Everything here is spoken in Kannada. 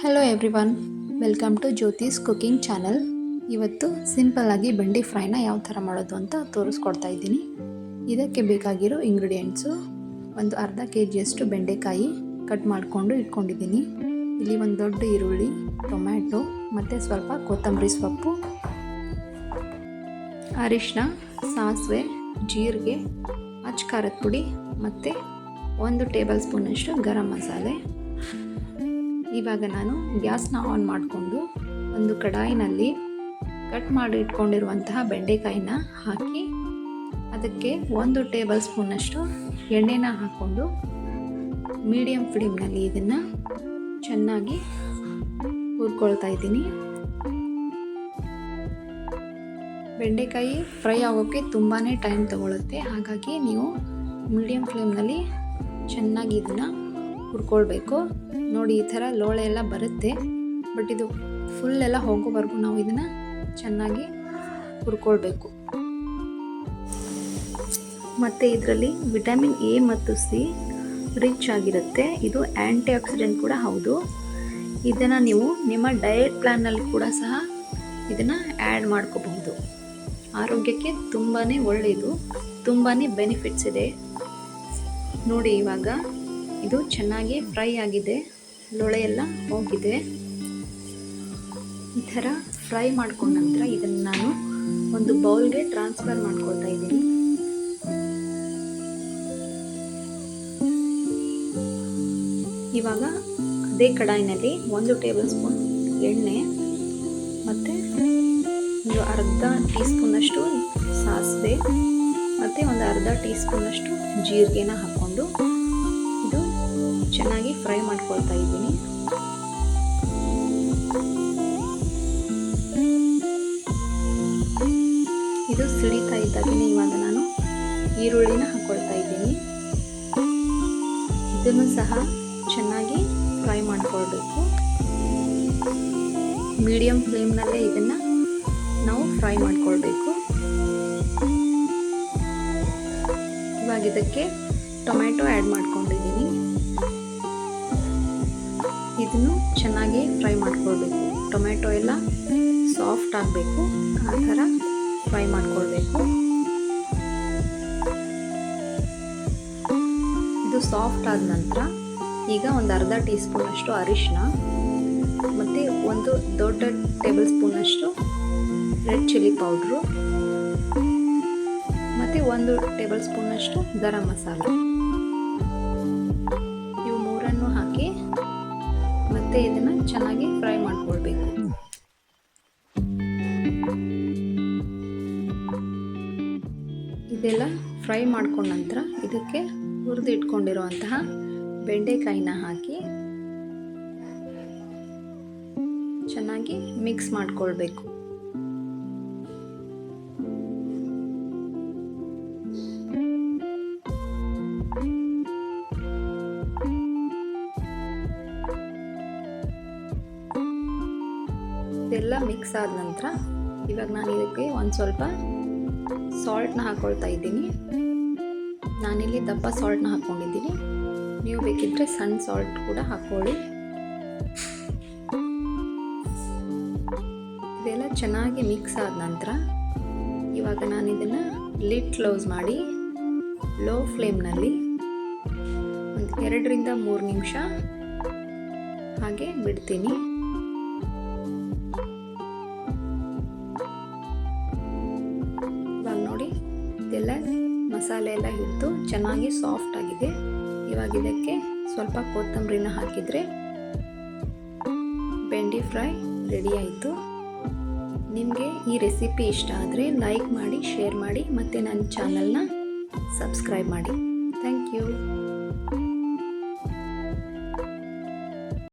Hello everyone welcome to Jyothi's cooking channel ಇವತ್ತು ಸಿಂಪಲ್ಲಾಗಿ ಬೆಂಡಿ ಫ್ರೈನ ಯಾವ ಥರ ಮಾಡೋದು ಅಂತ ತೋರಿಸ್ಕೊಡ್ತಾ ಇದ್ದೀನಿ. ಇದಕ್ಕೆ ಬೇಕಾಗಿರೋ ಇಂಗ್ರೀಡಿಯೆಂಟ್ಸು ಒಂದು ಅರ್ಧ ಕೆ ಜಿಯಷ್ಟು ಬೆಂಡೆಕಾಯಿ ಕಟ್ ಮಾಡಿಕೊಂಡು ಇಟ್ಕೊಂಡಿದ್ದೀನಿ. ಇಲ್ಲಿ ಒಂದು ದೊಡ್ಡ ಈರುಳ್ಳಿ, ಟೊಮ್ಯಾಟೊ ಮತ್ತು ಸ್ವಲ್ಪ ಕೊತ್ತಂಬರಿ ಸೊಪ್ಪು ಅರಿಶಿನ ಸಾಸಿವೆ, ಜೀರಿಗೆ ಅಚ್ಚ ಖಾರದ ಪುಡಿ ಮತ್ತು ಒಂದು ಟೇಬಲ್ ಸ್ಪೂನಷ್ಟು ಗರಂ ಮಸಾಲೆ. ಇವಾಗ ನಾನು ಗ್ಯಾಸ್ನ ಆನ್ ಮಾಡಿಕೊಂಡು ಒಂದು ಕಡಾಯಿನಲ್ಲಿ ಕಟ್ ಮಾಡಿ ಇಟ್ಕೊಂಡಿರುವಂತಹ ಬೆಂಡೆಕಾಯಿನ ಹಾಕಿ ಅದಕ್ಕೆ ಒಂದು ಟೇಬಲ್ ಸ್ಪೂನಷ್ಟು ಎಣ್ಣೆನ ಹಾಕ್ಕೊಂಡು ಮೀಡಿಯಮ್ ಫ್ಲೇಮ್ನಲ್ಲಿ ಇದನ್ನು ಚೆನ್ನಾಗಿ ಹುರ್ಕೊಳ್ತಾ ಇದ್ದೀನಿ. ಬೆಂಡೆಕಾಯಿ ಫ್ರೈ ಆಗೋಕ್ಕೆ ತುಂಬಾ ಟೈಮ್ ತಗೊಳುತ್ತೆ. ಹಾಗಾಗಿ ನೀವು ಮೀಡಿಯಮ್ ಫ್ಲೇಮ್ನಲ್ಲಿ ಚೆನ್ನಾಗಿ ಇದನ್ನು ಹುರ್ಕೊಳ್ಬೇಕು. ನೋಡಿ, ಈ ಥರ ಲೋಳೆ ಎಲ್ಲ ಬರುತ್ತೆ. ಬಟ್ ಇದು ಫುಲ್ ಎಲ್ಲ ಹೋಗೋವರೆಗೂ ನಾವು ಇದನ್ನು ಚೆನ್ನಾಗಿ ಹುರ್ಕೊಳ್ಬೇಕು. ಮತ್ತು ಇದರಲ್ಲಿ ವಿಟಮಿನ್ ಎ ಮತ್ತು ಸಿ ರಿಚ್ ಆಗಿರುತ್ತೆ. ಇದು ಆ್ಯಂಟಿ ಆಕ್ಸಿಡೆಂಟ್ ಕೂಡ ಹೌದು. ಇದನ್ನು ನೀವು ನಿಮ್ಮ ಡಯಟ್ ಪ್ಲ್ಯಾನಲ್ಲಿ ಕೂಡ ಸಹ ಇದನ್ನು ಆ್ಯಡ್ ಮಾಡ್ಕೋಬಹುದು. ಆರೋಗ್ಯಕ್ಕೆ ತುಂಬಾ ಒಳ್ಳೆಯದು ತುಂಬಾ ಬೆನಿಫಿಟ್ಸ್ ಇದೆ. ನೋಡಿ, ಇವಾಗ ಇದು ಚೆನ್ನಾಗಿ ಫ್ರೈ ಆಗಿದೆ. ಲೊಳೆ ಎಲ್ಲ ಹೋಗಿದೆ. ಈ ಥರ ಫ್ರೈ ಮಾಡ್ಕೊಂಡ ನಂತರ ಇದನ್ನು ನಾನು ಒಂದು ಬೌಲ್ಗೆ ಟ್ರಾನ್ಸ್ಫರ್ ಮಾಡ್ಕೊಳ್ತಾ ಇದ್ದೀನಿ. ಇವಾಗ ಅದೇ ಕಡಾಯಿನಲ್ಲಿ ಒಂದು ಟೇಬಲ್ ಸ್ಪೂನ್ ಎಣ್ಣೆ ಮತ್ತು ಒಂದು ಅರ್ಧ ಟೀ ಸ್ಪೂನಷ್ಟು ಸಾಸಿವೆ ಮತ್ತು ಒಂದು ಅರ್ಧ ಟೀ ಸ್ಪೂನಷ್ಟು ಜೀರಿಗೆನ ಹಾಕ್ಕೊಂಡು ಫ್ರೈ ಮಾಡ್ಕೊಳ್ತಾ ಇದ್ದೀನಿ. ಇದು ಸಿಡಿತಾ ಇದ್ದಾಗೆ ಇವಾಗ ನಾನು ಈರುಳ್ಳಿನ ಹಾಕ್ಕೊಳ್ತಾ ಇದ್ದೀನಿ. ಇದನ್ನು ಸಹ ಚೆನ್ನಾಗಿ ಫ್ರೈ ಮಾಡ್ಕೊಳ್ಬೇಕು. ಮೀಡಿಯಂ ಫ್ಲೇಮ್ನಲ್ಲೇ ಇದನ್ನು ನಾವು ಫ್ರೈ ಮಾಡ್ಕೊಳ್ಬೇಕು. ಇವಾಗ ಇದಕ್ಕೆ ಟೊಮ್ಯಾಟೊ ಆ್ಯಡ್ ಮಾಡ್ಕೊಂಡಿದ್ದೀನಿ. ಇದನ್ನು ಚೆನ್ನಾಗಿ ಫ್ರೈ ಮಾಡ್ಕೊಳ್ಬೇಕು. ಟೊಮೆಟೊ ಎಲ್ಲ ಸಾಫ್ಟ್ ಆಗಬೇಕು. ಆ ಥರ ಫ್ರೈ ಮಾಡ್ಕೊಳ್ಬೇಕು. ಇದು ಸಾಫ್ಟ್ ಆದ ನಂತರ ಈಗ ಒಂದು ಅರ್ಧ ಟೀ ಸ್ಪೂನಷ್ಟು ಅರಿಶಿನ ಮತ್ತು ಒಂದು ದೊಡ್ಡ ಟೇಬಲ್ ಸ್ಪೂನಷ್ಟು ರೆಡ್ ಚಿಲ್ಲಿ ಪೌಡ್ರು, ಮತ್ತು ಒಂದು ಟೇಬಲ್ ಸ್ಪೂನಷ್ಟು ಗರಂ ಮಸಾಲೆ. ಮತ್ತೆ ಇದನ್ನು ಚೆನ್ನಾಗಿ ಫ್ರೈ ಮಾಡ್ಕೊಳ್ಬೇಕು. ಇದೆಲ್ಲ ಫ್ರೈ ಮಾಡ್ಕೊಂಡ ನಂತರ ಇದಕ್ಕೆ ಹುರಿದು ಇಟ್ಕೊಂಡಿರುವಂತಹ ಬೆಂಡೆಕಾಯಿನ ಹಾಕಿ ಚೆನ್ನಾಗಿ ಮಿಕ್ಸ್ ಮಾಡ್ಕೊಳ್ಬೇಕು. ಇದೆಲ್ಲ ಮಿಕ್ಸ್ ಆದ ನಂತರ ಇವಾಗ ನಾನು ಇದಕ್ಕೆ ಒಂದು ಸ್ವಲ್ಪ ಸಾಲ್ಟ್ನ ಹಾಕ್ಕೊಳ್ತಾ ಇದ್ದೀನಿ. ನಾನಿಲ್ಲಿ ದಪ್ಪ ಸಾಲ್ಟ್ನ ಹಾಕ್ಕೊಂಡಿದ್ದೀನಿ ನೀವು ಬೇಕಿದ್ದರೆ ಸಣ್ಣ ಸಾಲ್ಟ್ ಕೂಡ ಹಾಕ್ಕೊಳ್ಳಿ. ಇದೆಲ್ಲ ಚೆನ್ನಾಗಿ ಮಿಕ್ಸ್ ಆದ ನಂತರ ಇವಾಗ ನಾನು ಇದನ್ನು ಲಿಡ್ ಕ್ಲೋಸ್ ಮಾಡಿ ಲೋ ಫ್ಲೇಮ್ನಲ್ಲಿ ಒಂದು ಎರಡರಿಂದ ಮೂರು ನಿಮಿಷ ಹಾಗೆ ಬಿಡ್ತೀನಿ. ಇದೆಲ್ಲ ಮಸಾಲೆ ಎಲ್ಲ ಹಿಡಿದು ಚೆನ್ನಾಗಿ ಸಾಫ್ಟ್ ಆಗಿದೆ. ಇವಾಗ ಇದಕ್ಕೆ ಸ್ವಲ್ಪ ಕೊತ್ತಂಬರಿನ ಹಾಕಿದರೆ ಬೆಂಡಿ ಫ್ರೈ ರೆಡಿ ಆಯಿತು. ನಿಮಗೆ ಈ ರೆಸಿಪಿ ಇಷ್ಟ ಆದರೆ ಲೈಕ್ ಮಾಡಿ, ಶೇರ್ ಮಾಡಿ, ಮತ್ತು ನನ್ನ ಚಾನಲ್ನ ಸಬ್ಸ್ಕ್ರೈಬ್ ಮಾಡಿ. Thank you.